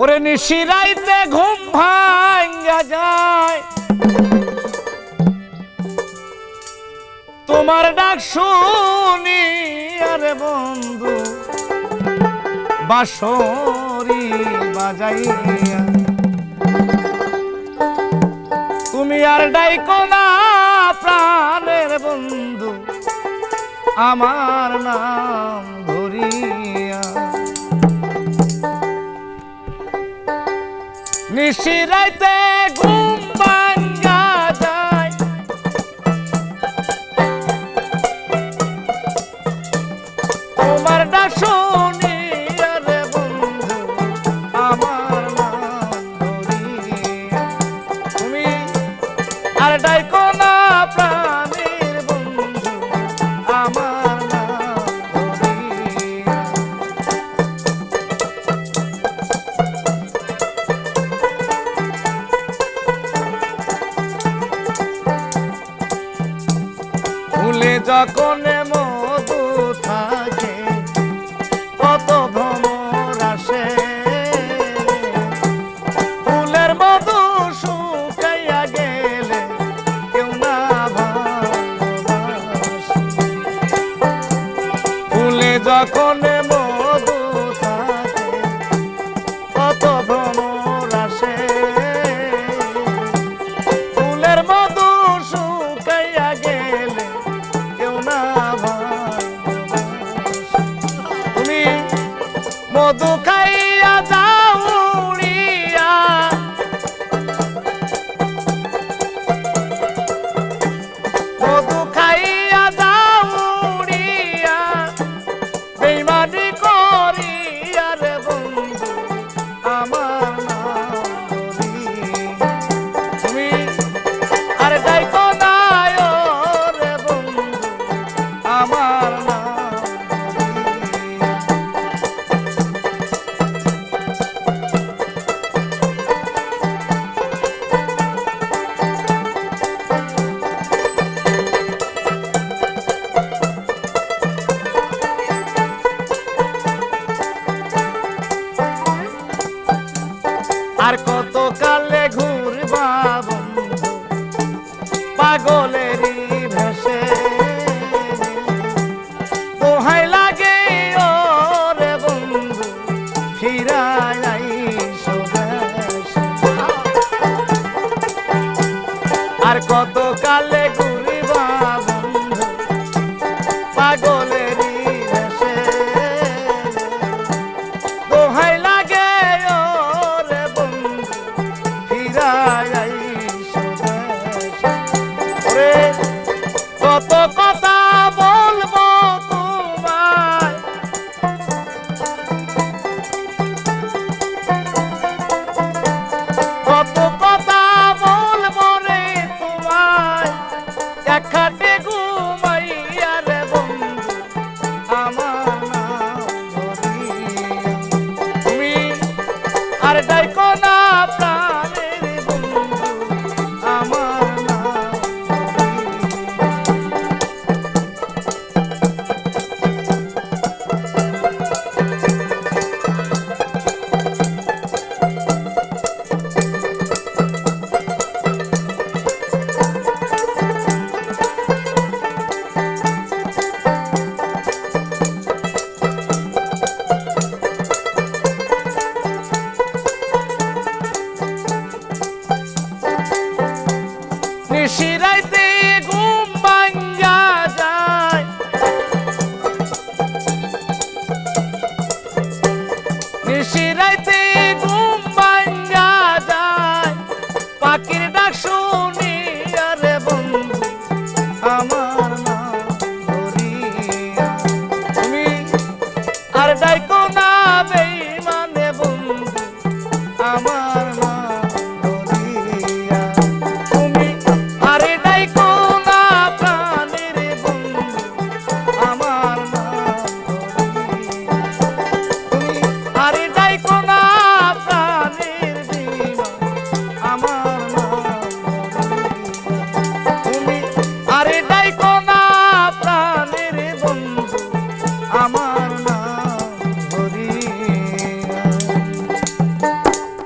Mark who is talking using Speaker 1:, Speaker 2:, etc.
Speaker 1: ওরে নিশিরাইতে ঘুম ভাঙ্গা যায়। তোমার ডাক শুনি, আরে বন্ধু, বাঁশরি বাজাইয়া। তুমি আর ডাইকো না প্রাণের বন্ধু, আমার নাম নিশিরাইতে ঘুম ভাঙ্গা যায়? তোমার রে বন্ধু আমার তুমি আর ডাইকো ফুলে যখন মধু থাকে, কত ভ্রমর আসে ফুলের মধু শুকাইয়া গেলে কেউ না। ফুলে যখন মধু আর কত কালে ঘুরবা বন্ধু পাগলেরই ভেসে দোহাই লাগে ও রে বন্ধু ফিরাই আর কত কালে আর ডাইকো নিশিরাইতে ঘুম ভাঙ্গা যায়। নিশিরাইতে